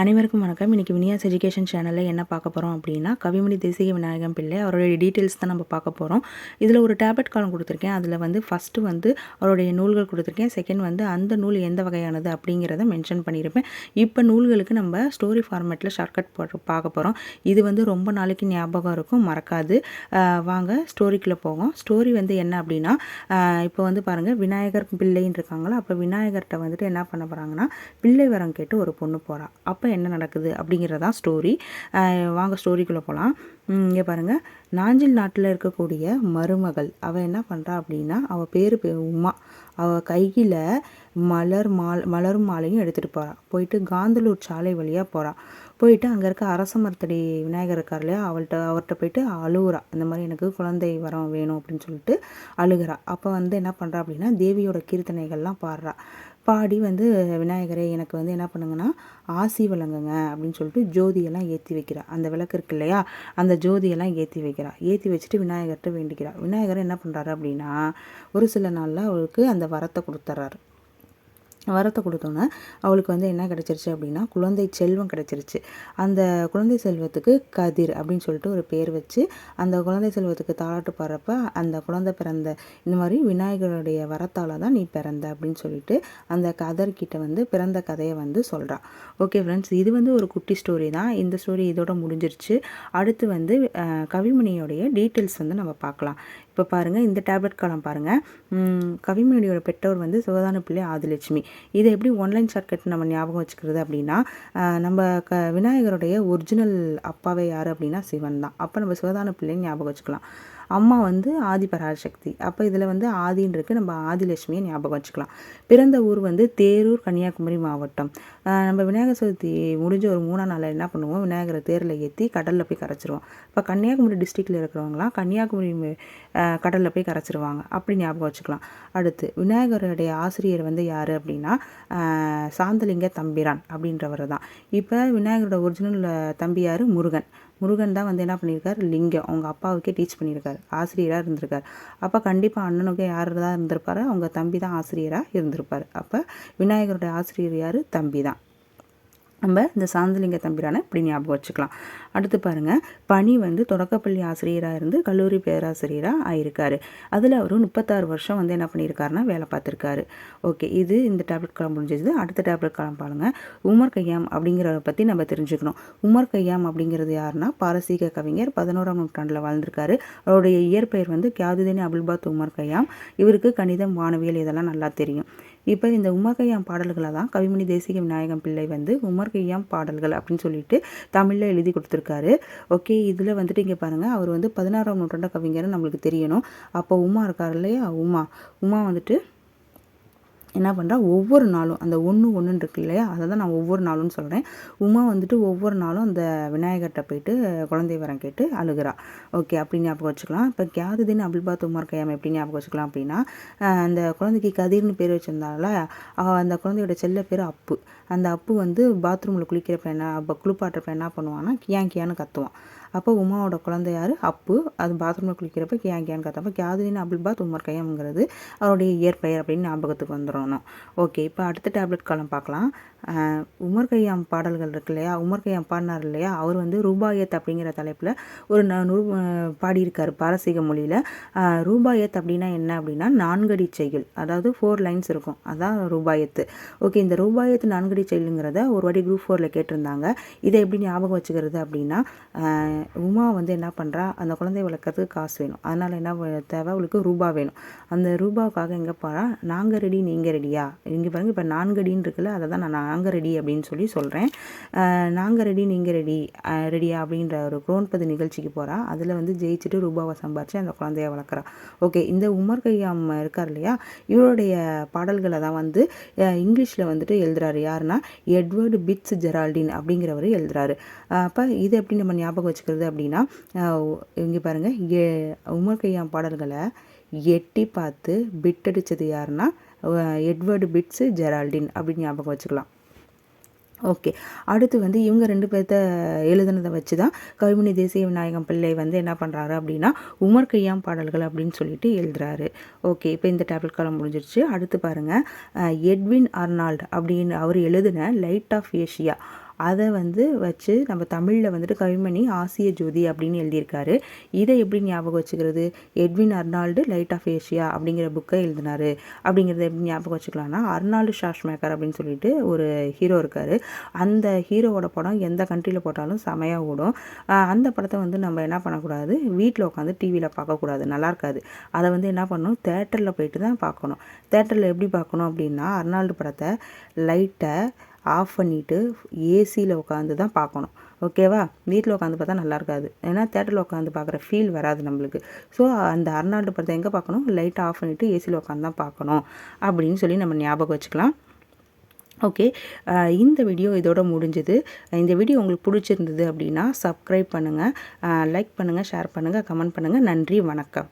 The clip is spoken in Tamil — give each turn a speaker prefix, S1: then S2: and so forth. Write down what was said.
S1: அனைவருக்கும் வணக்கம். இன்றைக்கி வினியாஸ் எஜுகேஷன் சேனலில் என்ன பார்க்க போகிறோம் அப்படின்னா கவிமணி தேசிக விநாயகம் பிள்ளை அவருடைய டீட்டெயில்ஸ் தான் நம்ம பார்க்க போகிறோம் இதில் ஒரு டேப்லெட் காலம் கொடுத்துருக்கேன். அதில் வந்து ஃபஸ்ட்டு வந்து அவருடைய நூல்கள் கொடுத்துருக்கேன். செகண்ட் வந்து அந்த நூல் எந்த வகையானது அப்படிங்கிறத மென்ஷன் பண்ணியிருப்பேன். இப்போ நூல்களுக்கு நம்ம ஸ்டோரி ஃபார்மேட்டில் ஷார்ட்கட் போட்டு பார்க்க போகிறோம் இது வந்து ரொம்ப நாளைக்கு ஞாபகம் இருக்கும். மறக்காது. வாங்க ஸ்டோரிக்குள்ளே போவோம். ஸ்டோரி வந்து என்ன அப்படின்னா இப்போ வந்து பாருங்கள் விநாயகர் பிள்ளைன்னு இருக்காங்களா அப்போ விநாயகர்கிட்ட வந்துட்டு என்ன பண்ண போகிறாங்கன்னா பிள்ளை வரம் கேட்டு ஒரு பொண்ணு போகிறா அப்போ என்ன நடக்குது அப்படிங்கிறதான் ஸ்டோரி வாங்க ஸ்டோரிக்குள்ளே போகலாம் இங்கே பாருங்கள் நாஞ்சில் நாட்டில் இருக்கக்கூடிய மருமகள் அவள் என்ன பண்ணுறா அப்படின்னா அவள் பேர் உமா. அவள் கையில் மலர் மால் மலரும் மாலையும் எடுத்துகிட்டு போகிறாள் போயிட்டு காந்தலூர் சாலை வழியாக போகிறாள் போயிட்டு அங்கே இருக்க அரச மரத்தடி விநாயகர் இருக்கார் இல்லையா அவள்கிட்ட அவர்கிட்ட போயிட்டு அழுகுறா இந்த மாதிரி எனக்கு குழந்தை வரம் வேணும் அப்படின்னு சொல்லிட்டு அழுகிறா. அப்போ வந்து என்ன பண்ணுறா அப்படின்னா தேவியோட கீர்த்தனைகள்லாம் பாடுறா. பாடி வந்து விநாயகரே எனக்கு வந்து என்ன பண்ணுங்கன்னா ஆசி வழங்குங்க அப்படின்னு சொல்லிட்டு ஜோதியெல்லாம் ஏற்றி வைக்கிறா. அந்த விளக்கு இருக்கு இல்லையா? அந்த ஜோதியெல்லாம் ஏற்றி வைக்கிறா. ஏற்றி வச்சுட்டு விநாயகர்கிட்ட வேண்டிக்கிறா. விநாயகர் என்ன பண்ணுறாரு அப்படின்னா ஒரு சில நாளில் அவளுக்கு அந்த வரத்தை கொடுத்துட்றாரு வரத்தை கொடுத்தோன்னே அவளுக்கு வந்து என்ன கிடச்சிருச்சு அப்படின்னா குழந்தை செல்வம் கிடச்சிருச்சு. அந்த குழந்தை செல்வத்துக்கு கதிர் அப்படின்னு சொல்லிட்டு ஒரு பேர் வச்சு அந்த குழந்தை செல்வத்துக்கு தாளாட்டு பாடுறப்ப அந்த குழந்தை பிறந்த இந்த மாதிரி விநாயகருடைய வரத்தால் தான் நீ பிறந்த அப்படின்னு சொல்லிட்டு அந்த கதர்கிட்ட வந்து பிறந்த கதையை வந்து சொல்கிறா ஓகே ஃப்ரெண்ட்ஸ் இது வந்து ஒரு குட்டி ஸ்டோரி தான். இந்த ஸ்டோரி இதோட முடிஞ்சிருச்சு. அடுத்து வந்து கவிமணியோடைய டீட்டெயில்ஸ் வந்து நம்ம பார்க்கலாம். இப்போ பாருங்கள் இந்த டேப்லெட் காலம் பாருங்கள் கவிமணியோட பெற்றோர் வந்து சிவதான பிள்ளை ஆதிலட்சுமி. இதை எப்படி ஒன்லைன் ஷார்ட்கட் நம்ம ஞாபகம் வச்சுக்கிறது அப்படின்னா நம்ம க விநாயகருடைய ஒரிஜினல் அப்பாவே யார் அப்படின்னா சிவன் தான். அப்போ நம்ம சிவதான பிள்ளைன்னு ஞாபகம் வச்சுக்கலாம். அம்மா வந்து ஆதி பராசக்தி. அப்போ இதில் வந்து ஆதின்றிருக்கு நம்ம ஆதிலட்சுமியை ஞாபகம் வச்சுக்கலாம். பிறந்த ஊர் வந்து தேரூர் கன்னியாகுமரி மாவட்டம். நம்ம விநாயகர் சதுர்த்தி முடிஞ்ச ஒரு மூணாம் நாளில் என்ன பண்ணுவோம்? விநாயகரை தேரில் ஏற்றி கடலில் போய் கரைச்சிருவோம். இப்போ கன்னியாகுமரி டிஸ்ட்ரிக்டில் இருக்கிறவங்களாம் கன்னியாகுமரி கடலில் போய் கரைச்சிருவாங்க. அப்படி ஞாபகம் வச்சுக்கலாம். அடுத்து விநாயகருடைய ஆசிரியர் வந்து யார் அப்படின்னா சாந்தலிங்க தம்பிரான் அப்படின்றவர் தான் இப்போ விநாயகரோட ஒரிஜினல் தம்பி யார்? முருகன். முருகன் தான் வந்து என்ன பண்ணியிருக்காரு லிங்கம். அவங்க அப்பாவுக்கே டீச் பண்ணியிருக்கார் ஆசிரியராக இருந்திருக்கார். அப்போ கண்டிப்பாக அண்ணனுக்கு யார் தான் இருந்திருப்பார் அவங்க தம்பி தான் ஆசிரியராக இருந்திருப்பார். அப்போ விநாயகருடைய ஆசிரியர் யார்? தம்பி தான் நம்ம இந்த சாந்தலிங்க தம்பிரானை இப்படி ஞாபகம் வச்சுக்கலாம். அடுத்து பாருங்கள் பணி வந்து தொடக்கப்பள்ளி ஆசிரியராக இருந்து கல்லூரி பேராசிரியராக ஆயிருக்காரு. அதில் அவர் முப்பத்தாறு வருஷம் வந்து என்ன பண்ணியிருக்காருன்னா வேலை பார்த்துருக்காரு. ஓகே இது இந்த டேப்லெட் காலம் முடிஞ்சது. அடுத்த டேப்லெட் காலம் பாருங்கள் உமர் கையாம் அப்படிங்கிறத பற்றி நம்ம தெரிஞ்சுக்கணும். உமர் கையாம் அப்படிங்கிறது யாருன்னா பாரசீக கவிஞர் பதினோராம் நூற்றாண்டில் வாழ்ந்திருக்காரு. அவருடைய இயற்பெயர் வந்து கியாதுதீன் அபுல்பாத் உமர் கையாம். இவருக்கு கணிதம் வானவியல் இதெல்லாம் நல்லா தெரியும். இப்போ இந்த உமர் கையாம் பாடல்களை தான் கவிமணி தேசிக விநாயகம் பிள்ளை வந்து உமர் கையாம் பாடல்கள் அப்படின்னு சொல்லிட்டு தமிழில் எழுதி கொடுத்துருக்காரு. ஓகே இதில் வந்துட்டு இங்கே பாருங்கள் அவர் வந்து பதினாறாம் நூற்றாண்டு கவிஞர்னு நம்மளுக்கு தெரியணும். அப்போ உமா இருக்கார் இல்லையா? உமா. உமா வந்துட்டு என்ன பண்ணுறா ஒவ்வொரு நாளும் அந்த ஒன்று ஒன்றுன்னு இருக்கு இல்லையா? அதை தான் நான் ஒவ்வொரு நாளும்னு சொல்கிறேன் உமா வந்துட்டு ஒவ்வொரு நாளும் அந்த விநாயகர்கிட்ட போயிட்டு குழந்தை வரம் கேட்டு அழுகிறா. ஓகே அப்படி ஞாபகம் வச்சுக்கலாம். இப்போ கியாதுதீன் அபில்பாத் உமர் கையாம எப்படி ஞாபகம் வச்சுக்கலாம் அப்படின்னா அந்த குழந்தைக்கு கதிர்னு பேர் வச்சுருந்தால அந்த குழந்தையோட செல்ல பேர் அப்பு. அந்த அப்பு வந்து பாத்ரூமில் குளிக்கிறப்ப என்ன அப்போ குளிப்பாட்டுறப்ப என்ன பண்ணுவான்னா கியான் கியான்னு கத்துவான். அப்போ உமாவோட குழந்தையார் அப்பு. அது பாத்ரூமில் குளிக்கிறப்ப கியான் கியான்னு கத்தப்போ கியாதுதீன் அபில்பாத் உமர் கையாம்ங்கிறது அவருடைய இயற்பெயர் அப்படின்னு ஞாபகத்துக்கு வந்துடும் வரணும் ஓகே இப்போ அடுத்த டேப்லெட் காலம் பார்க்கலாம். உமர் கையாம் பாடல்கள் இருக்கு இல்லையா? உமர் கையாம் பாடினார் இல்லையா? அவர் வந்து ரூபாயத் அப்படிங்கிற தலைப்பில் ஒரு ந- நூறு பாடியிருக்கார் பாரசீக மொழியில். ரூபாயத் அப்படின்னா என்ன அப்படின்னா நான்கடி செயல் அதாவது ஃபோர் லைன்ஸ் இருக்கும். அதான் ரூபாயத்து ஓகே இந்த ரூபாயத்து நான்கடி செயலுங்கிறத ஒரு வாட்டி குரூப் ஃபோரில் கேட்டிருந்தாங்க. இதை எப்படி ஞாபகம் வச்சுக்கிறது அப்படின்னா உமா வந்து என்ன பண்ணுறா அந்த குழந்தை வளர்க்கறதுக்கு காசு வேணும். அதனால் என்ன தேவை? அவளுக்கு ரூபா வேணும். அந்த ரூபாவுக்காக எங்கே போகிறா நாங்கள் ரெடி நீங்கள் ரெடியா இங்கே பாருங்க இப்போ நான்கடின்னு இருக்குல்ல அதை தான் நான் நாங்கள் ரெடி அப்படின்னு சொல்லி சொல்கிறேன் நாங்கள் ரெடி நீங்கள் ரெடி ரெடியா அப்படின்ற ஒரு குரோன்பதி நிகழ்ச்சிக்கு போகிறா அதில் வந்து ஜெயிச்சுட்டு ரூபாவை சம்பாரித்து அந்த குழந்தைய வளர்க்குறா. ஓகே இந்த உமர் கையாம் இருக்கார் இல்லையா? இவருடைய பாடல்களை தான் வந்து இங்கிலீஷில் வந்துட்டு எழுதுறாரு. யாருன்னா? எட்வர்டு பிட்ஸ் ஜெரால்டின் அப்படிங்கிறவர் எழுதுறாரு. அப்போ இது எப்படி நம்ம ஞாபகம் வச்சுக்கிறது அப்படின்னா இங்கே பாருங்கள் ஏ உமர் கையாம் பாடல்களை எட்டி பார்த்து பிட் அடித்தது யாருன்னா எட்வர்டு பிட்ஸு ஜெரால்டின் அப்படின்னு ஞாபகம் வச்சுக்கலாம். ஓகே. அடுத்து வந்து இவங்க ரெண்டு பேர்த்த எழுதுனதை வச்சு தான் கவிமணி தேசிய விநாயகம் பிள்ளை வந்து என்ன பண்ணுறாரு அப்படின்னா உமர் கையாம் பாடல்கள் அப்படின்னு சொல்லிட்டு எழுதுறாரு. ஓகே இப்போ இந்த டேப்லெட் காலம் முடிஞ்சிருச்சு. அடுத்து பாருங்கள் எட்வின் அர்னால்ட் அப்படின்னு அவர் எழுதின லைட் ஆஃப் ஏஷியா. அதை வந்து வச்சு நம்ம தமிழில் வந்துட்டு கவிமணி ஆசிய ஜோதி அப்படின்னு எழுதியிருக்காரு. இதை எப்படி ஞாபகம் வச்சுக்கிறது? Edwin Arnold Light of Asia அப்படிங்கிற புக்கை எழுதினாரு. அப்படிங்கிறத எப்படி ஞாபகம் வச்சுக்கலாம்னா அர்னால்டு ஷாஷ்மேக்கர் அப்படின்னு சொல்லிட்டு ஒரு ஹீரோ இருக்கார். அந்த ஹீரோவோட படம் எந்த கண்ட்ரியில் போட்டாலும் செமையாக ஓடும். அந்த படத்தை வந்து நம்ம என்ன பண்ணக்கூடாது? வீட்டில் உட்காந்து டிவியில் பார்க்கக்கூடாது. நல்லா இருக்காது. அதை வந்து என்ன பண்ணணும்? தேட்டரில் போயிட்டு தான் பார்க்கணும். தேட்டரில் எப்படி பார்க்கணும் அப்படின்னா அர்னால்டு படத்தை லைட்டை ஆஃப் பண்ணிவிட்டு ஏசியில் உட்காந்து தான் பார்க்கணும். ஓகேவா வீட்டில் உட்காந்து பார்த்தா நல்லா இருக்காது. ஏன்னா தேட்டரில் உட்காந்து பார்க்குற ஃபீல் வராது நம்மளுக்கு. ஸோ அந்த அர்னால்டு படத்தை எங்கே பார்க்கணும்? லைட்டை ஆஃப் பண்ணிவிட்டு ஏசியில் உட்காந்து தான் பார்க்கணும். அப்படின்னு சொல்லி நம்ம ஞாபகம் வச்சுக்கலாம். ஓகே இந்த வீடியோ இதோட முடிஞ்சது. இந்த வீடியோ உங்களுக்கு பிடிச்சிருந்தது அப்படின்னா சப்ஸ்கிரைப் பண்ணுங்கள் லைக் பண்ணுங்கள் ஷேர் பண்ணுங்கள் கமெண்ட் பண்ணுங்கள் நன்றி வணக்கம்.